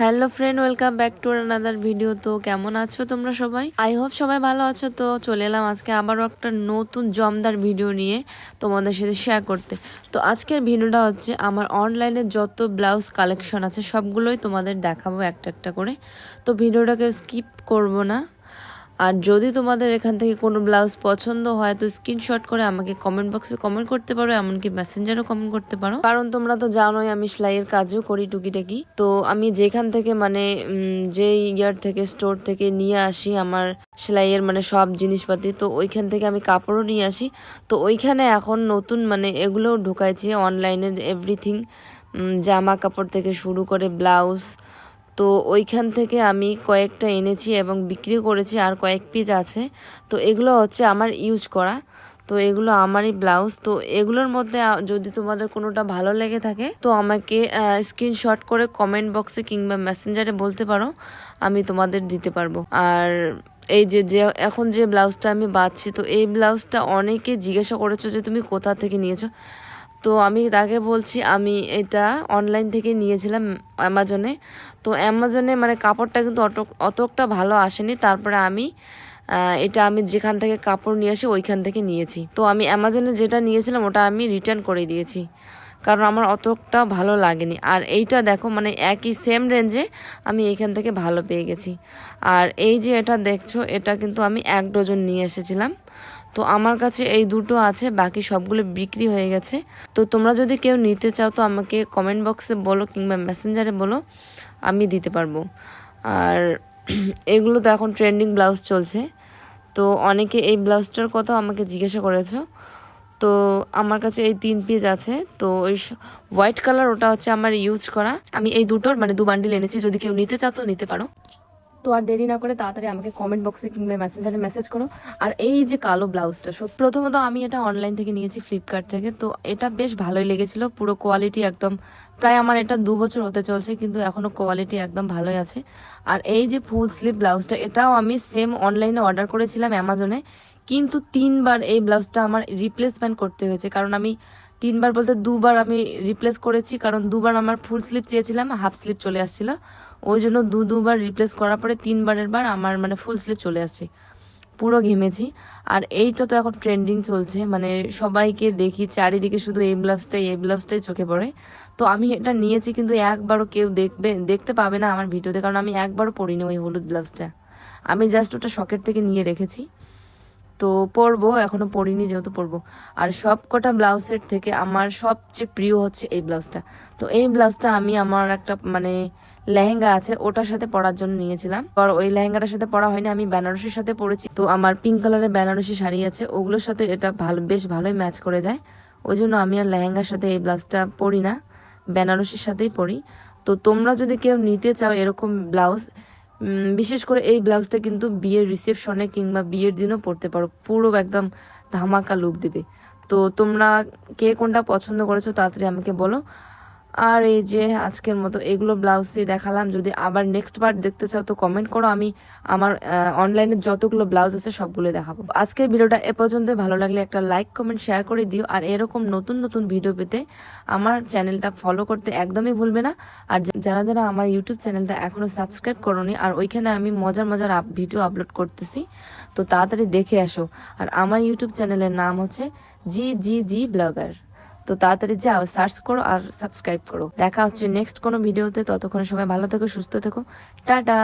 Hello friend welcome back to another video তো কেমন আছো তোমরা সবাই? আই হোপ সবাই ভালো আছো। তো চলে এলাম আজকে আবারও একটা নতুন জমদার ভিডিও নিয়ে তোমাদের সাথে শেয়ার করতে। তো আজকের ভিডিওটা হচ্ছে আমার অনলাইনে যত ব্লাউজ কালেকশন আছে সবগুলোই তোমাদের দেখাবো একটা একটা করে। তো ভিডিওটাকে স্কিপ করব না। আর যদি তোমাদের এখান থেকে কোনো ব্লাউজ পছন্দ হয়, তো স্ক্রিনশট করে আমাকে কমেন্ট বক্সে কমেন্ট করতে পারো, এমনকি মেসেঞ্জারও কমেন্ট করতে পারো। কারণ তোমরা তো জানোই আমি সেলাইয়ের কাজও করি টুকিটাকি। তো আমি যেখান থেকে মানে যে ইয়ার থেকে স্টোর থেকে নিয়ে আসি আমার সেলাইয়ের মানে সব জিনিসপাতি, তো ওইখান থেকে আমি কাপড়ও নিয়ে আসি। তো ওইখানে এখন নতুন মানে এগুলোও ঢুকাইছি অনলাইনে এভরিথিং জামা কাপড় থেকে শুরু করে ব্লাউজ তো ওইখান থেকে আমি কয়েকটা এনেছি এবং বিক্রি করেছি, আর কয়েক পিস আছে। তো এগুলো হচ্ছে আমার ইউজ করা। তো এগুলো আমারই ব্লাউজ তো এগুলোর মধ্যে যদি তোমাদের কোনোটা ভালো লেগে থাকে, তো আমাকে স্ক্রিনশট করে কমেন্ট বক্সে কিংবা মেসেঞ্জারে বলতে পারো, আমি তোমাদের দিতে পারব। আর এই যে যে, এখন যে ব্লাউজটা আমি বাঁধছি, তো এই ব্লাউজটা অনেকে জিজ্ঞাসা করেছ যে তুমি কোথা থেকে নিয়েছো? তো আমি তাকে বলছি, আমি এটা অনলাইন থেকে নিয়েছিলাম অ্যামাজনে তো অ্যামাজনে মানে কাপড়টা কিন্তু অত অতটা ভালো আসেনি। তারপরে আমি এটা আমি যেখান থেকে কাপড় নিয়ে আসি, ওইখান থেকে নিয়েছি। তো আমি অ্যামাজনে যেটা নিয়েছিলাম, ওটা আমি রিটার্ন করে দিয়েছি। কারণ আমার অতটা ভালো লাগেনি। আর এইটা দেখো মানে একই সেম রেঞ্জে আমি এখান থেকে ভালো পেয়ে গেছি। আর এই যে এটা দেখছ, এটা কিন্তু আমি এক ডজন নিয়ে এসেছিলাম। তো আমার কাছে এই দুটো আছে, বাকি সবগুলো বিক্রি হয়ে গেছে। তো তোমরা যদি কেউ নিতে চাও তো আমাকে কমেন্ট বক্সে বলো কিংবা মেসেঞ্জারে বলো, আমি দিতে পারব। আর এগুলো তো এখন ট্রেন্ডিং ব্লাউজ চলছে। তো অনেকে এই ব্লাউজটার কথাও আমাকে জিজ্ঞাসা করেছ। তো আমার কাছে এই তিন পিস আছে। তো ওই হোয়াইট কালার ওটা হচ্ছে আমার ইউজ করা। আমি এই দুটোর মানে দু বান্ডিল এনেছি। যদি কেউ নিতে চাও তো নিতে পারো। তো আর দেরি না করে তাড়াতাড়ি আমাকে কমেন্ট বক্সে কিংবা মেসেঞ্জারে মেসেজ করো। আর এই যে কালো ব্লাউজটা সত্যি প্রথমত আমি এটা অনলাইন থেকে নিয়েছি ফ্লিপকার্ট থেকে। তো এটা বেশ ভালোই লেগেছিল, পুরো কোয়ালিটি একদম, প্রায় আমার এটা দু বছর হতে চলছে, কিন্তু এখনও কোয়ালিটি একদম ভালোই আছে। আর এই যে ফুল স্লিভ ব্লাউজটা, এটাও আমি সেম অনলাইনে অর্ডার করেছিলাম অ্যামাজনে কিন্তু তিনবার এই ব্লাউজটা আমার রিপ্লেসমেন্ট করতে হয়েছে। কারণ আমি তিনবার বলতে দুবার আমি রিপ্লেস করেছি, কারণ দুবার আমার ফুল স্লিপ চেয়েছিলাম হাফ স্লিপ চলে আসছিল। ওই জন্য দু, দুবার রিপ্লেস করার পরে তিনবারের বার আমার মানে ফুল স্লিপ চলে আসছে। পুরো ঘেমেছি। আর এইটা তো এখন ট্রেন্ডিং চলছে মানে সবাইকে দেখি, চারিদিকে শুধু এই ব্লাউজটাই এই ব্লাউজটাই চোখে পড়ে। তো আমি এটা নিয়েছি, কিন্তু একবারও কেউ দেখবে, দেখতে পাবে না আমার ভিডিওতে, কারণ আমি একবারও পরিনি ওই হলুদ ব্লাউজটা আমি জাস্ট ওটা শখের থেকে নিয়ে রেখেছি। তো পরবো, এখনও পরিনি যেহেতু পরবো। আর সব কটা ব্লাউজের থেকে আমার সবচেয়ে প্রিয় হচ্ছে এই ব্লাউজটা। তো এই ব্লাউজটা আমি আমার একটা মানে লেহেঙ্গা আছে, ওটার সাথে পরার জন্য নিয়েছিলাম। আর ওই লেহেঙ্গাটার সাথে পরা হয়নি, আমি বেনারসির সাথে পরেছি। তো আমার পিঙ্ক কালারের বেনারসি শাড়ি আছে, ওগুলোর সাথে এটা ভালো, বেশ ভালোই ম্যাচ করে যায়। ওই জন্য আমি আর লেহেঙ্গার সাথে এই ব্লাউজটা পরি না, বেনারসির সাথেই পরি। তো তোমরা যদি কেউ নিতে চাও এরকম ব্লাউজ বিশেষ করে এই ব্লাউজটা কিন্তু বিয়ের রিসেপশনে কিংবা বিয়ের দিনও পরতে পারো। পুরো একদম ধামাকা লুক দিবে। তো তোমরা কে কোনটা পছন্দ করেছ তাড়াতাড়ি আমাকে বলো। আর এই যে আজকের মতো এগুলো ব্লাউজই দেখালাম। যদি আবার নেক্সট বার দেখতে চাও তো কমেন্ট করো। আমি আমার অনলাইনে যতগুলো ব্লাউজ আছে সবগুলো দেখাবো। আজকের ভিডিওটা এ পর্যন্ত। ভালো লাগলে একটা লাইক কমেন্ট শেয়ার করে দিও। আর এরকম নতুন নতুন ভিডিও পেতে আমার চ্যানেলটা ফলো করতে একদমই ভুলবে না। আর যারা যারা আমার ইউটিউব চ্যানেলটা এখনও সাবস্ক্রাইব করোনি, আর ওইখানে আমি মজার মজার ভিডিও আপলোড করতেছি, তো তাড়াতাড়ি দেখে আসো। আর আমার ইউটিউব চ্যানেলের নাম হচ্ছে জি জি জি ব্লগার তো তাড়াতাড়ি যাও সার্চ করো আর সাবস্ক্রাইব করো। দেখা হচ্ছে নেক্সট কোনো ভিডিওতে ততক্ষণ সবাই ভালো থেকো, সুস্থ থেকো। টাটা!